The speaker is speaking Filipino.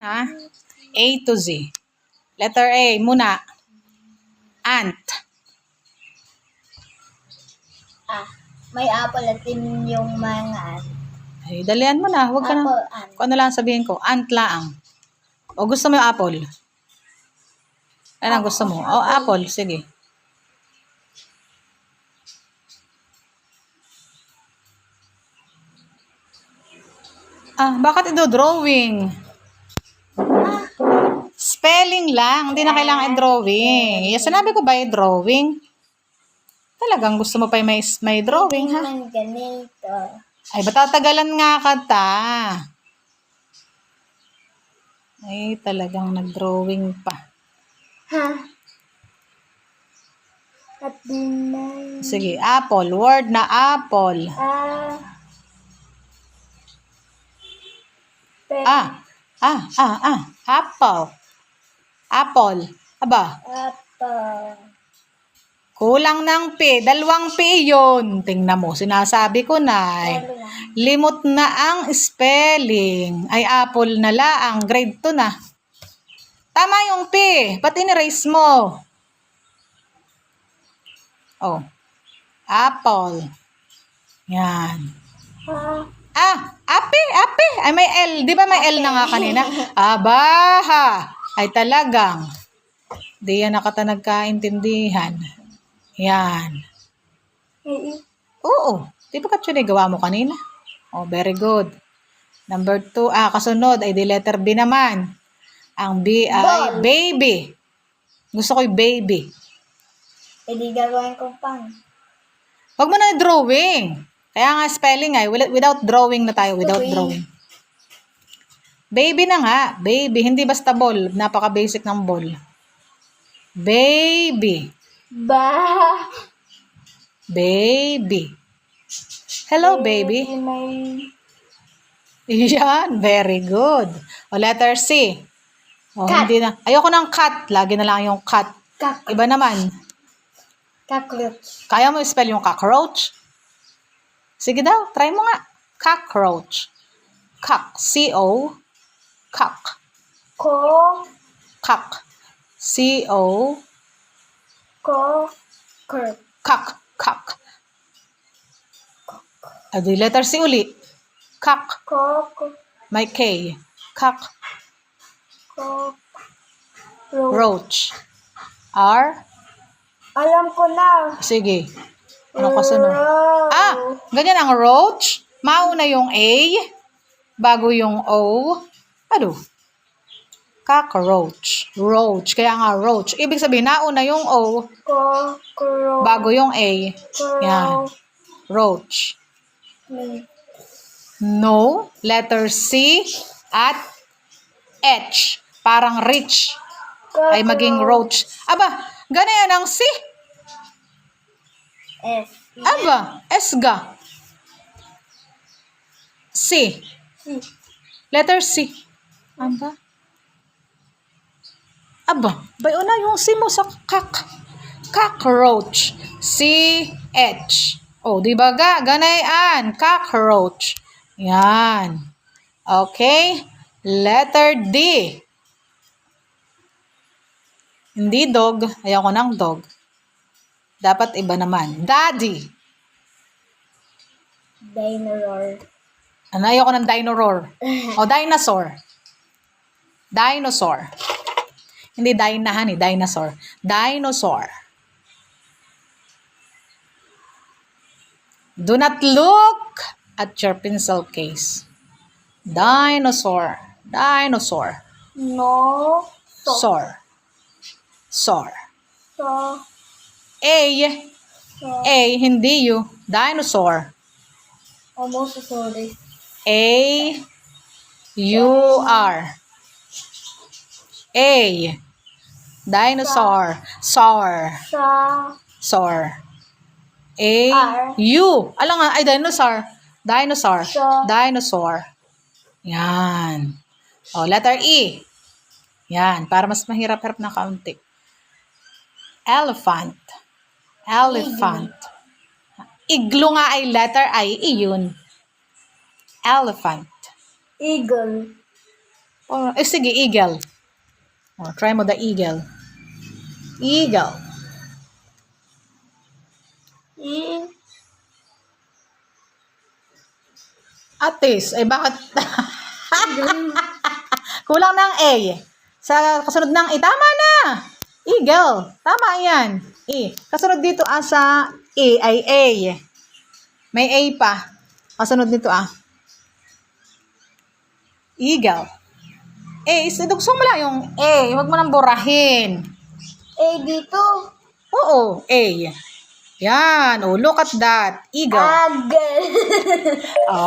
Ha? A to Z. Letter A muna. Ant. Ah, may apple at din yung mga Ay, dalian mo na. Huwag ka na. apple and Kung ano lang sabihin ko, ant laang. O gusto mo yung apple? Ano ang gusto mo? O, apple. Sige. Ah, bakit ito drawing? Spelling lang. Hindi na kailangan i-drawing. Yeah, sinabi ko ba i-drawing? Talagang gusto mo pa yung may, may drawing, ha? naman ganito. Ay, ba't tatagalan nga ka ta? Ay, talagang nag-drawing pa. Ha? At Sige, apple. Word na apple. ah Ah, ah, ah, ah. Apple. Apple. Aba, apple. kulang ng P. Dalawang P yun. Tingnan mo, sinasabi ko na. eh. Limot na ang spelling. Ay, apple na laang. Grade 2 na. Tama yung P. Ba't in-erase mo? Oh. Apple. Yan. Ha? Ah, ape, ape. Ay, may L. Di ba may L na nga kanina? Abaha. Ay, talagang. Di yan nakata nagkaintindihan. Yan. Eh, Oo. Di ba actually gawa mo kanina? Oh, very good. Number two, ah, kasunod ay di letter B naman. Ang B ay Ball. baby. Gusto ko yung baby. eh di gagawin ko pang. Huwag mo na drawing. Kaya nga spelling ay without, without drawing na tayo, without Drawing. Baby na nga, baby, hindi basta ball, napaka-basic ng ball. Baby, Ba? baby. Hello, baby. May Yan, very good. O letter C. O, Cat. hindi na. Ayoko ng cat. Lagi na lang yung cat. kak Iba naman. cockroach. Kaya mo spell yung cockroach? Sige daw, try mo nga. Cockroach. Cock. C-O. Cock. Ko Cock. C-O. ko ker Cock. Cock. Adi, letter C uli. Cock. ko May K. Cock. ro. Roach. R. Alam ko na. Sige. Ano kasunod? Ro. Ah, ganyan ang roach. Mauna yung A, bago yung O. Ano? Cockroach. Roach. Kaya nga roach. Ibig sabihin, nauna yung O, kro. bago yung A. Yan. Roach. No. Letter C at H. Parang rich. Ay maging roach. Aba, ganyan ang C. S. Aba, esga. C. C. Letter C. Aba. Aba, bayo na yung C mo sa kak. Cockroach. C-H. O, di ba ga? Ganayan. Cockroach. Yan. Okay. Letter D. Hindi dog. Ayoko ng dog. Dapat iba naman. Daddy. Dinosaur. Ano, ayoko ng dinosaur. O, dinosaur. Dinosaur. Hindi dinahan eh, dinosaur. Dinosaur. Do not look at your pencil case. Dinosaur. Dinosaur. No. So. Sor. Sor. So. A. So. A, hindi you. Dinosaur. Almost sorry. A U R A Dinosaur Saur Sa. Saur A R. U Alam nga ay dinosaur Dinosaur Sa. Dinosaur Yan O letter E Yan para mas mahirap-hirap na kaunti Elephant Elephant Iglo nga ay letter I, iyon. Elephant. Eagle. Or, eh, sige, eagle. Oh, try mo the eagle. Eagle. E. Atis. Ay, bakit? Kulang ng A. Sa kasunod ng E, tama na. Eagle. Tama yan. E. Kasunod dito ah, sa E ay A. May A pa. Kasunod dito ah. Eagle. Eh, idugsong mo lang yung A. Huwag mo nang burahin. A dito. Oo, A. Yan. Oh, look at that. Eagle. Agel. Oh,